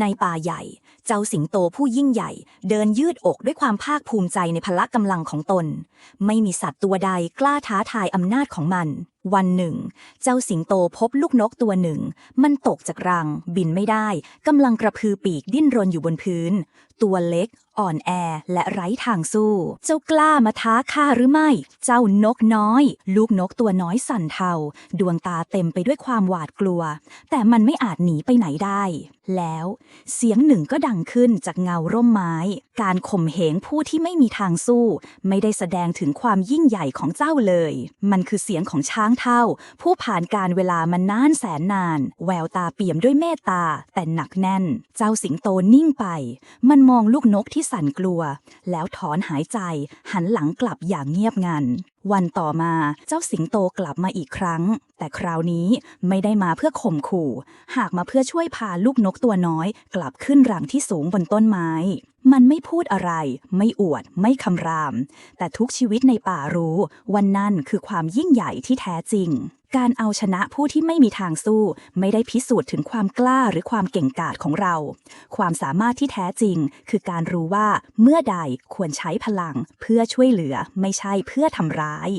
ในป่าใหญ่ เจ้าสิงโตผู้ยิ่งใหญ่ เดินยืดอกด้วยความภาคภูมิใจในพละกำลังของตน ไม่มีสัตว์ตัวใดกล้าท้าทายอำนาจของมัน วันหนึ่ง เจ้าสิงโตพบลูกนกตัวหนึ่ง มันตกจากรัง บินไม่ได้กำลังกระพือปีกดิ้นรนอยู่บนพื้น ตัวเล็ก อ่อนแอและไร้ทางสู้ เจ้ากล้ามาท้าข้าหรือไม่ เจ้านกน้อย ลูกนกตัวน้อยสั่นเทา ดวงตาเต็มไปด้วยความหวาดกลัว แต่มันไม่อาจหนีไปไหนได้ แล้วเสียงหนึ่งก็ดังขึ้นจากเงาร่มไม้ การข่มเหงผู้ที่ไม่มีทางสู้ ไม่ได้แสดงถึงความยิ่งใหญ่ของเจ้าเลย มันคือเสียงของช้างเท่า ผู้ผ่านการเวลามานานแสนนาน แววตาเปี่ยมด้วยเมตตา แต่หนักแน่น เจ้าสิงโตนิ่งไป มันมองลูกนกที่สั่นกลัว แล้วถอนหายใจ หันหลังกลับอย่างเงียบงัน วันต่อมาเจ้าสิงโตกลับมาอีกครั้ง แต่คราวนี้ไม่ได้มาเพื่อข่มขู่ หากมาเพื่อช่วยพาลูกนกตัวน้อย กลับขึ้นรังที่สูงบนต้นไม้ มันไม่พูดอะไร ไม่อวด ไม่คำราม แต่ทุกชีวิตในป่ารู้ วันนั่นคือความยิ่งใหญ่ที่แท้จริง การเอาชนะผู้ที่ไม่มีทางสู้ ไม่ได้พิสูจน์ถึงความกล้าหรือความเก่งกาจของเรา ความสามารถที่แท้จริง คือการรู้ว่าเมื่อใดควรใช้พลัง เพื่อช่วยเหลือไม่ใช่เพื่อทำร้าย